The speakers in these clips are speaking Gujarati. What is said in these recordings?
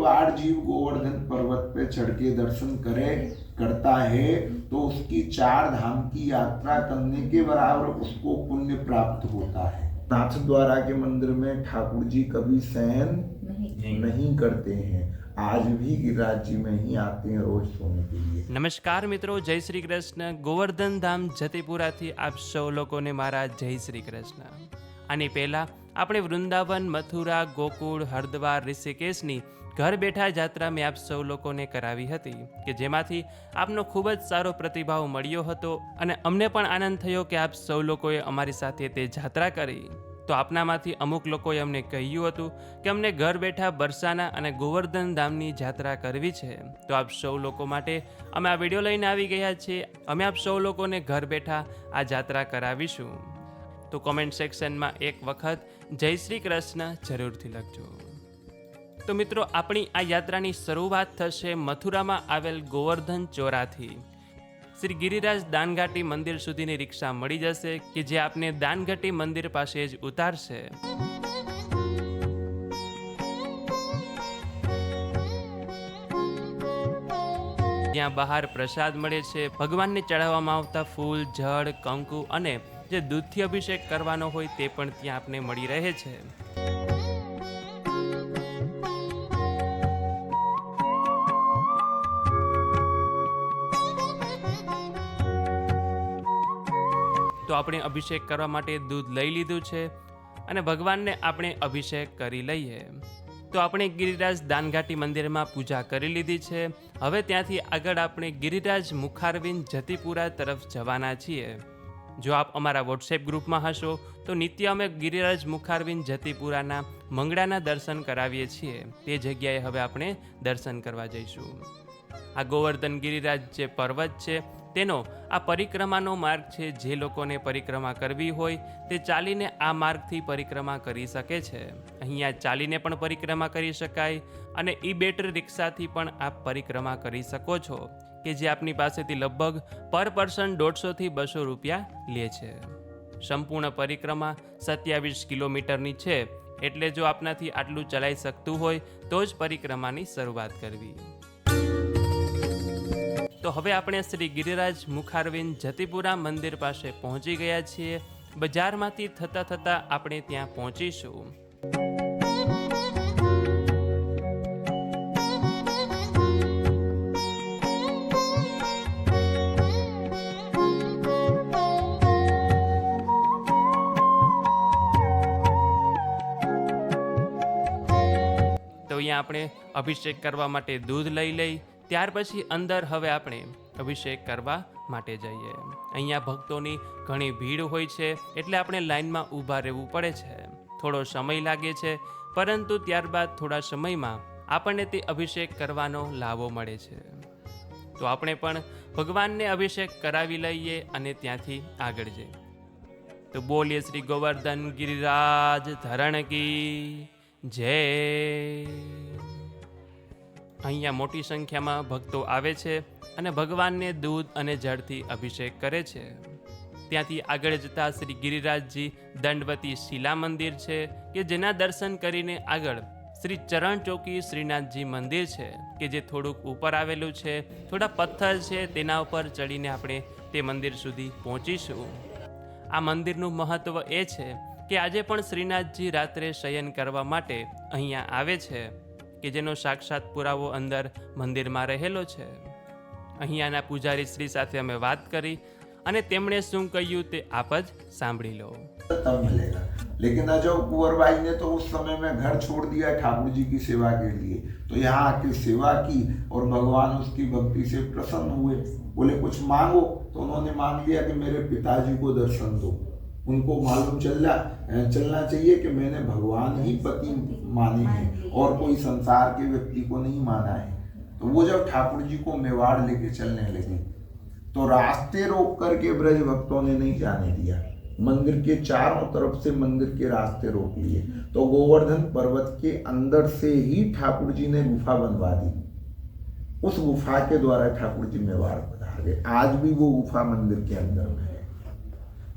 बार जीव गोवर्धन पर्वत पे चढ़ के दर्शन करे करता है तो उसकी चार धाम की यात्रा करने के बराबर उसको पुण्य प्राप्त होता है नाथ द्वारा के मंदिर में ठाकुर जी कभी शयन नहीं नहीं करते हैं आज भी गिरिराज जी में ही आते हैं रोज सोने के लिए નમસ્કાર મિત્રો જય શ્રી કૃષ્ણ ગોવર્ધન ધામ જતીપુરાથી આપ સૌ લોકોને મારા જય શ્રી કૃષ્ણ આની પહેલાં આપણે વૃંદાવન, મથુરા, ગોકુળ, હરદ્વાર, ઋષિકેશની ઘર બેઠા જાત્રા મેં આપ સૌ લોકોને કરાવી હતી કે જેમાંથી આપનો ખૂબ જ સારો પ્રતિભાવ મળ્યો હતો અને અમને પણ આનંદ થયો કે આપ સૌ લોકોએ અમારી સાથે તે જાત્રા કરી. તો આપનામાંથી અમુક લોકોએ અમને કહ્યું હતું કે અમને ઘર બેઠા બરસાના અને ગોવર્ધન ધામની જાત્રા કરવી છે. તો આપ સૌ લોકો માટે અમે આ વીડિયો લઈને આવી ગયા છીએ. અમે આપ સૌ લોકોને ઘર બેઠા આ જાત્રા કરાવીશું. તો કોમેન્ટ સેક્શનમાં એક વખત જય શ્રી કૃષ્ણ જરૂરથી લખજો. તો મિત્રો, આપણી આ યાત્રાની શરૂઆત થશે મથુરામાં આવેલ ગોવર્ધન ચોરાથી. શ્રી ગિરિરાજ દાનઘાટી મંદિર સુધીની રિક્ષા મળી જશે કે જે આપને દાનઘાટી મંદિર પાસે જ ઉતારશે. ત્યાં બહાર પ્રસાદ મળે છે, ભગવાનને ચડાવવામાં આવતા ફૂલ, જળ, કંકુ અને જે દૂધથી અભિષેક કરવાનો હોય તે પણ ત્યાં આપને મળી રહે છે. તો આપણે અભિષેક કરવા માટે દૂધ લઈ લીધું છે અને ભગવાનને આપણે અભિષેક કરી લઈએ. તો આપણે ગિરિરાજ દાનઘાટી મંદિરમાં પૂજા કરી લીધી છે. હવે ત્યાંથી આગળ આપણે ગિરિરાજ મુખારવિંદ જતીપુરા તરફ જવાના છીએ. જો આપ અમારા વોટ્સએપ ગ્રુપમાં હશો, તો નિત્ય અમે ગિરિરાજ મુખારવિંદ જતીપુરાના મંગળાના દર્શન કરાવીએ છીએ. તે જગ્યાએ હવે આપણે દર્શન કરવા જઈશું. આ ગોવર્ધન ગિરિરાજ જે પર્વત છે, તેનો આ પરિક્રમાનો માર્ગ છે, જે લોકોને પરિક્રમા કરવી હોય, તે ચાલીને આ માર્ગથી પરિક્રમા કરી શકે છે. અહીંયા ચાલીને પણ પરિક્રમા કરી શકાય અને ઈ બેટરી રિક્ષાથી પણ આપ પરિક્રમા કરી શકો છો. કે જે આપની પાસેથી લગભગ પર પર્સન દોઢસોથી બસો રૂપિયા લે છે. સંપૂર્ણ પરિક્રમા સત્યાવીસ કિલોમીટરની છે. એટલે જો આપનાથી આટલું ચલાઈ શકતું હોય, તો જ પરિક્રમાની શરૂઆત કરવી. તો હવે આપણે શ્રી ગિરિરાજ મુખારવિંદ જતીપુરા મંદિર પાસે પહોંચી ગયા છીએ. બજારમાંથી થતાં થતાં આપણે ત્યાં પહોંચીશું. આપણે અભિષેક કરવા માટે દૂધ લઈ લઈ, ત્યાર પછી અંદર હવે આપણે અભિષેક કરવા માટે જઈએ. અહીંયા ભક્તોની ઘણી ભીડ હોય છે, એટલે આપણે લાઈનમાં ઊભા રહેવું પડે છે. થોડો સમય લાગે છે, પરંતુ ત્યારબાદ થોડા સમયમાં આપણને તે અભિષેક કરવાનો લાવો મળે છે. તો આપણે પણ ભગવાનને અભિષેક કરાવી લઈએ અને ત્યાંથી આગળ જઈએ. તો બોલીએ શ્રી ગોવર્ધન ગિરિરાજ ધરણ કી જય. અહીંયા મોટી સંખ્યામાં ભક્તો આવે છે અને ભગવાનને દૂધ અને જળથી અભિષેક કરે છે. ત્યાંથી આગળ જતા શ્રી ગિરિરાજજી દંડવતી શિલા મંદિર છે કે જેના દર્શન કરીને આગળ શ્રી ચરણ ચોકી શ્રીનાથજી મંદિર છે કે જે થોડુંક ઉપર આવેલું છે, થોડા પથ્થર છે તેના ઉપર ચડીને આપણે તે મંદિર સુધી પહોંચીશું. આ મંદિરનું મહત્વ એ છે કે આજે પણ શ્રીનાથજી રાત્રે શયન કરવા માટે અહીંયા આવે છે. કે જેનો સાક્ષાત પુરાવો અંદર મંદિરમાં રહેલો છે અહીંયાના પૂજારી શ્રી સાથે અમે વાત કરી અને તેમણે શું કહ્યું તે આપ જ સાંભળી લો तब मिलेगा लेकिन अजय कुंवरबाई ने तो उस समय में घर छोड़ दिया ठाकुर जी की सेवा के लिए तो यहाँ आके सेवा की और भगवान उसकी भक्ति से प्रसन्न हुए बोले कुछ मांगो तो उन्होंने मांग लिया कि मेरे पिताजी को दर्शन दो उनको मालूम चल चलना चाहिए कि मैंने भगवान ही पति माने हैं और कोई संसार के व्यक्ति को नहीं माना है। तो वो जब ठाकुर जी को मेवाड़ लेके चलने लगे तो रास्ते रोक करके ब्रज भक्तों ने नहीं जाने दिया। मंदिर के चारों तरफ़ से मंदिर के रास्ते रोक लिए। तो गोवर्धन पर्वत के अंदर से ही ठाकुर जी ने गुफा बनवा दी। उस गुफा के द्वारा ठाकुर जी मेवाड़ पधार गए। आज भी वो गुफा मंदिर के अंदर में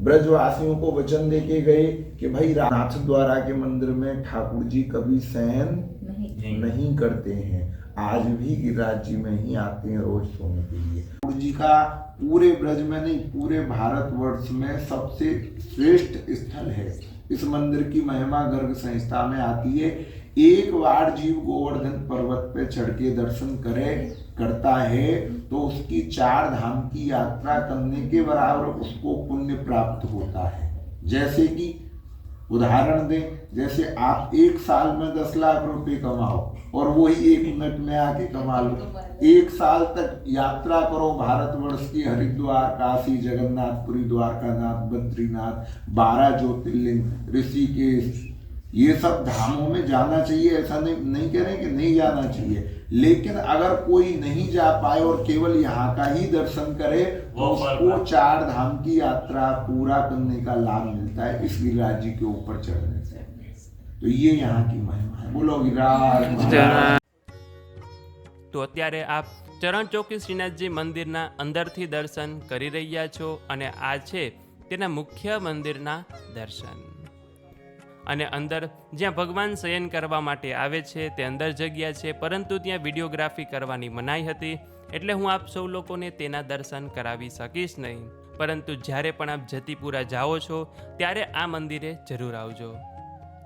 ब्रजवासियों को वचन दे के गए कि भाई नाथ द्वारा के मंदिर में ठाकुर जी कभी सहन नहीं नहीं करते हैं। आज भी गिरिराज जी में ही आते हैं रोज सोने के लिए। ठाकुर जी का पूरे ब्रज में नहीं पूरे भारतवर्ष में सबसे श्रेष्ठ स्थल है। इस मंदिर की महिमा गर्ग संहिता में आती है। एक बार जीव गोवर्धन पर्वत पे चढ़ के दर्शन करे। करता है तो उसकी चार धाम की यात्रा करने के बराबर उसको पुण्य प्राप्त होता है। जैसे कि उदाहरण दें, जैसे आप एक साल में दस लाख रुपए कमाओ और वही एक मिनट में आके कमा लो। एक साल तक यात्रा करो भारतवर्ष की, हरिद्वार, काशी, जगन्नाथपुरी, द्वारकानाथ, बद्रीनाथ, बारह ज्योतिर्लिंग, ऋषिकेश ये सब धामों में जाना चाहिए ऐसा नहीं नहीं कह रहे कि नहीं जाना चाहिए लेकिन अगर कोई नहीं जा पाए और केवल यहाँ का ही दर्शन करे तो वो फल उसको प्राप्त। चार धाम की यात्रा पूरा करने का लाभ मिलता है इस गिरिराज जी के ऊपर चढ़ने से तो ये यहाँ की महिमा है बोलो गिरिराज महाराज તો અત્યારે આપ ચરણ ચોકી શ્રીનાથજી મંદિરના અંદરથી દર્શન કરી રહ્યા છો અને આ છે તેના મુખ્ય મંદિરના દર્શન અને અંદર જ્યાં ભગવાન શયન કરવા માટે આવે છે, તે અંદર જગ્યા છે, પરંતુ ત્યાં વિડીયોગ્રાફી કરવાની મનાઈ હતી, એટલે હું આપ સૌ લોકોને તેના દર્શન કરાવી શકીશ નહીં. પરંતુ જ્યારે પણ આપ જતીપુરા જાઓ છો, ત્યારે આ મંદિરે જરૂર આવજો.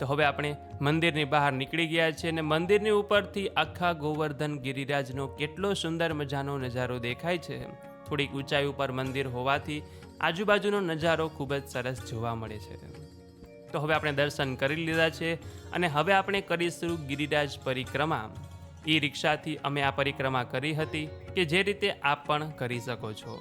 તો હવે આપણે મંદિરની બહાર નીકળી ગયા છીએ અને મંદિરની ઉપરથી આખા ગોવર્ધન ગિરિરાજનો કેટલો સુંદર મજાનો નજારો દેખાય છે. થોડીક ઊંચાઈ ઉપર મંદિર હોવાથી આજુબાજુનો નજારો ખૂબ જ સરસ જોવા મળે છે. તો હવે આપણે દર્શન કરી લીધા છે અને હવે આપણે કરીશું ગિરિરાજ પરિક્રમા. ઈ રિક્ષાથી અમે આ પરિક્રમા કરી હતી કે જે રીતે આપ પણ કરી શકો છો.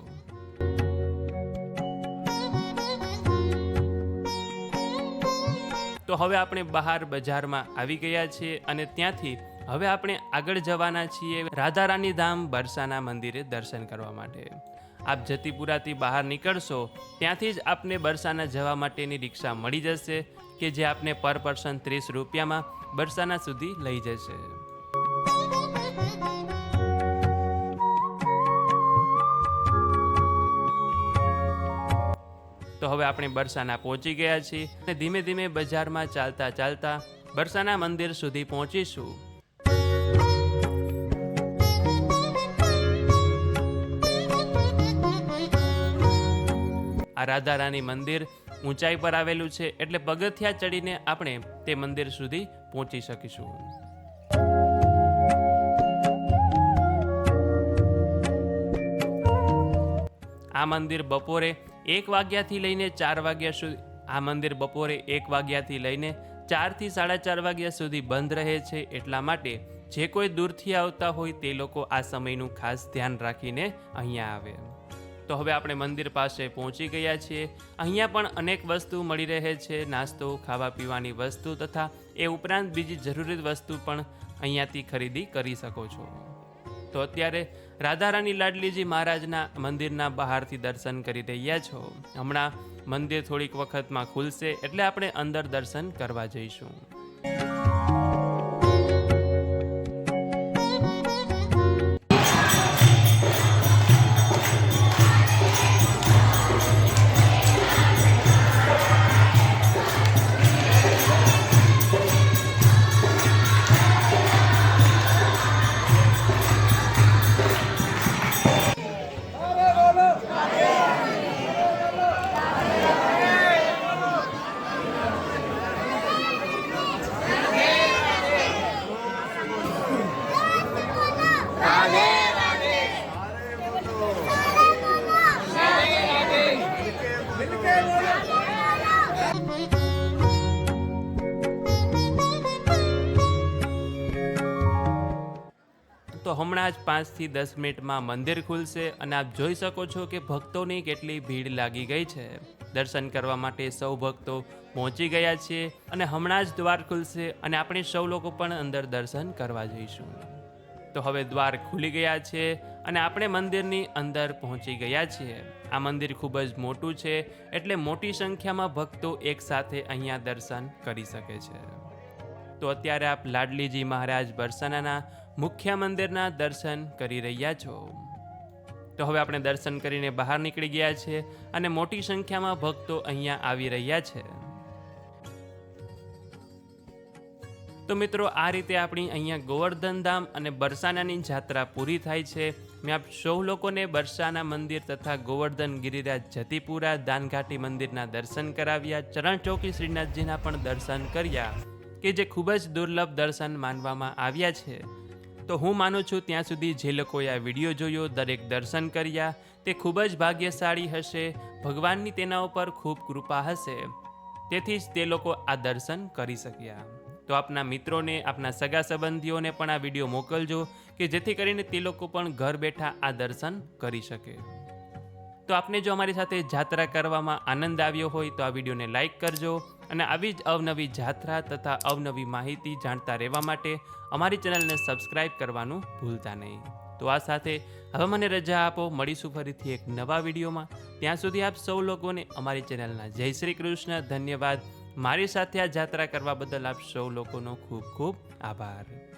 તો હવે આપણે બહાર બજારમાં આવી ગયા છીએ અને ત્યાંથી હવે આપણે આગળ જવાના છીએ રાધારાની ધામ બરસાના મંદિરે દર્શન કરવા માટે. આપ જતીપુરાથી બહાર નીકળશો, ત્યાંથી જ આપને બરસાના જવા માટેની રિક્ષા મળી જશે, કે જે આપને પર પર્સન ત્રીસ રૂપિયામાં બરસાના સુધી લઈ જશે. તો હવે આપણે બરસાના પહોંચી ગયા છીએ અને ધીમે ધીમે બજારમાં ચાલતા ચાલતા બરસાના મંદિર સુધી પહોંચીશું. આ રાધારાની મંદિર ઊંચાઈ પર આવેલું છે એટલે પગથિયા ચડીને આપણે તે મંદિર સુધી પહોંચી શકીશું. આ મંદિર બપોરે એક વાગ્યાથી લઈને ચાર વાગ્યા સુધી આ મંદિર બપોરે એક વાગ્યાથી લઈને ચારથી સાડા ચાર વાગ્યા સુધી બંધ રહે છે એટલા માટે જે કોઈ દૂરથી આવતા હોય તે લોકો આ સમયનું ખાસ ધ્યાન રાખીને અહીંયા આવે. તો હવે આપણે મંદિર પાસે પહોંચી ગયા છીએ. અહીંયા પણ અનેક વસ્તુ મળી રહે છે. નાસ્તો, ખાવા પીવાની વસ્તુ તથા એ ઉપરાંત બીજી જરૂરી વસ્તુ પણ અહીંયાથી ખરીદી કરી શકો છો. તો અત્યારે રાધારાની લાડલીજી મહારાજના મંદિરના બહારથી દર્શન કરી રહ્યા છો. હમણાં મંદિર થોડીક વખતમાં ખુલશે એટલે આપણે અંદર દર્શન કરવા જઈશું. હમણાં જ પાંચથી દસ મિનિટમાં મંદિર ખુલશે અને આપ જોઈ શકો છો કે ભક્તોની કેટલી ભીડ લાગી ગઈ છે. દર્શન કરવા માટે સૌ ભક્તો પહોંચી ગયા છે અને હમણાં જ દ્વાર ખુલશે અને આપણે સૌ લોકો પણ અંદર દર્શન કરવા જઈશું. તો હવે દ્વાર ખુલી ગયા છે અને આપણે મંદિરની અંદર પહોંચી ગયા છીએ. આ મંદિર ખૂબ જ મોટું છે એટલે મોટી સંખ્યામાં ભક્તો એકસાથે અહીંયા દર્શન કરી શકે છે. તો અત્યારે આપ લાડલીજી મહારાજ બરસાનાના મુખ્ય મંદિરના દર્શન કરી રહ્યા છો. તો હવે આપણે દર્શન કરીને બહાર નીકળી ગયા છે અને મોટી સંખ્યામાં ભક્તો અહીંયા આવી રહ્યા છે. તો મિત્રો, આ રીતે આપણી અહીંયા ગોવર્ધન ધામ અને બરસાનાની જાત્રા પૂરી થાય છે. મેં આપ સૌ લોકોને બરસાના મંદિર તથા ગોવર્ધન ગિરિરાજ જતીપુરા દાનઘાટી મંદિરના દર્શન કરાવ્યા. ચરણ ચોકી શ્રીનાથજીના પણ દર્શન કર્યા, કે જે ખૂબ જ દુર્લભ દર્શન માનવામાં આવ્યા છે. તો હું માનું છું ત્યાં સુધી જે લોકોએ આ વીડિયો જોયો, દરેક દર્શન કર્યા, તે ખૂબ જ ભાગ્યશાળી હશે, ભગવાનની તેના ઉપર ખૂબ કૃપા હશે. તેથી જ તે લોકો આ દર્શન કરી શક્યા. તો આપના મિત્રોને, આપના સગા સંબંધીઓને પણ આ વીડિયો મોકલજો, કે જેથી કરીને તે લોકો પણ ઘર બેઠા આ દર્શન કરી શકે. તો આપને જો અમારી સાથે જાત્રા કરવામાં આનંદ આવ્યો હોય, તો આ વિડીયોને લાઈક કરજો અને આવી જ અવનવી જાત્રા તથા અવનવી માહિતી જાણતા રહેવા માટે અમારી ચેનલને સબસ્ક્રાઇબ કરવાનું ભૂલતા નહીં. તો આ સાથે હવે મને રજા આપો. મળીશું ફરીથી એક નવા વિડીયોમાં. ત્યાં સુધી આપ સૌ લોકોને અમારી ચેનલના જય શ્રી કૃષ્ણ. ધન્યવાદ. મારી સાથે આ જાત્રા કરવા બદલ આપ સૌ લોકોનો ખૂબ ખૂબ આભાર.